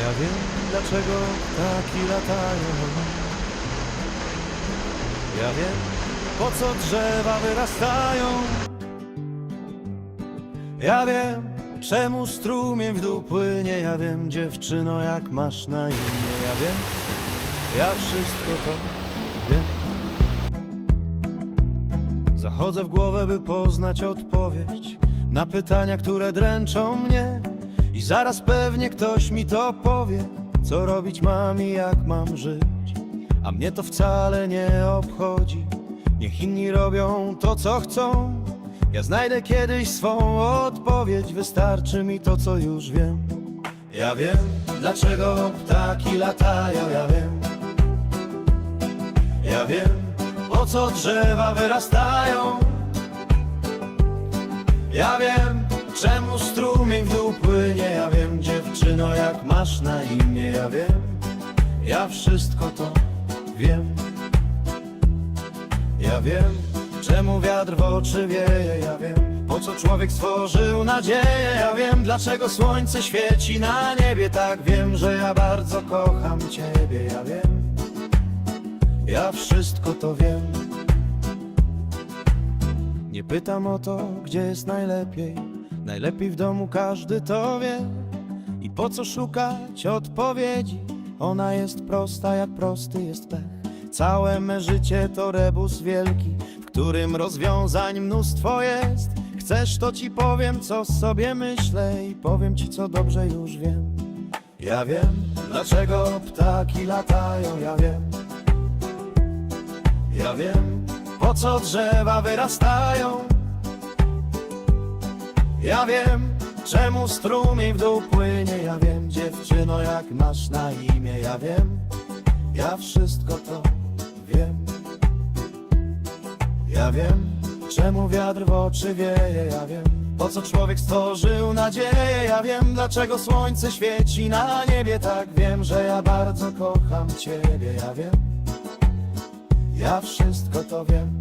Ja wiem, dlaczego ptaki latają. Ja wiem, po co drzewa wyrastają. Ja wiem, czemu strumień w dół płynie. Ja wiem, dziewczyno, jak masz na imię. Ja wiem, ja wszystko to wiem. Zachodzę w głowę, by poznać odpowiedź na pytania, które dręczą mnie. I zaraz pewnie ktoś mi to powie, co robić mam i jak mam żyć. A mnie to wcale nie obchodzi. Niech inni robią to, co chcą. Ja znajdę kiedyś swą odpowiedź, wystarczy mi to, co już wiem. Ja wiem, dlaczego ptaki latają, ja wiem. Ja wiem, po co drzewa wyrastają. Ja wiem, dziewczyno, jak masz na imię. Ja wiem, ja wszystko to wiem. Ja wiem, czemu wiatr w oczy wieje. Ja wiem, po co człowiek stworzył nadzieję. Ja wiem, dlaczego słońce świeci na niebie. Tak wiem, że ja bardzo kocham Ciebie. Ja wiem, ja wszystko to wiem. Nie pytam o to, gdzie jest najlepiej. Najlepiej w domu każdy to wie. I po co szukać odpowiedzi? Ona jest prosta, jak prosty jest pech. Całe me życie to rebus wielki, w którym rozwiązań mnóstwo jest. Chcesz, to ci powiem, co sobie myślę i powiem ci, co dobrze już wiem. Ja wiem, dlaczego ptaki latają, ja wiem. Ja wiem, po co drzewa wyrastają. Ja wiem, czemu strumień w dół płynie. Ja wiem, dziewczyno, jak masz na imię. Ja wiem, ja wszystko to wiem. Ja wiem, czemu wiatr w oczy wieje. Ja wiem, po co człowiek stworzył nadzieję. Ja wiem, dlaczego słońce świeci na niebie. Tak wiem, że ja bardzo kocham Ciebie. Ja wiem. Ja wszystko to wiem.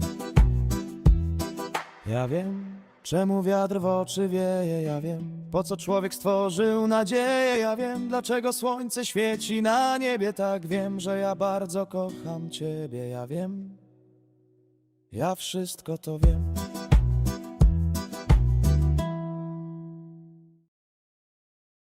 Ja wiem, czemu wiatr w oczy wieje. Ja wiem, po co człowiek stworzył nadzieję. Ja wiem, dlaczego słońce świeci na niebie. Tak wiem, że ja bardzo kocham Ciebie. Ja wiem, ja wszystko to wiem.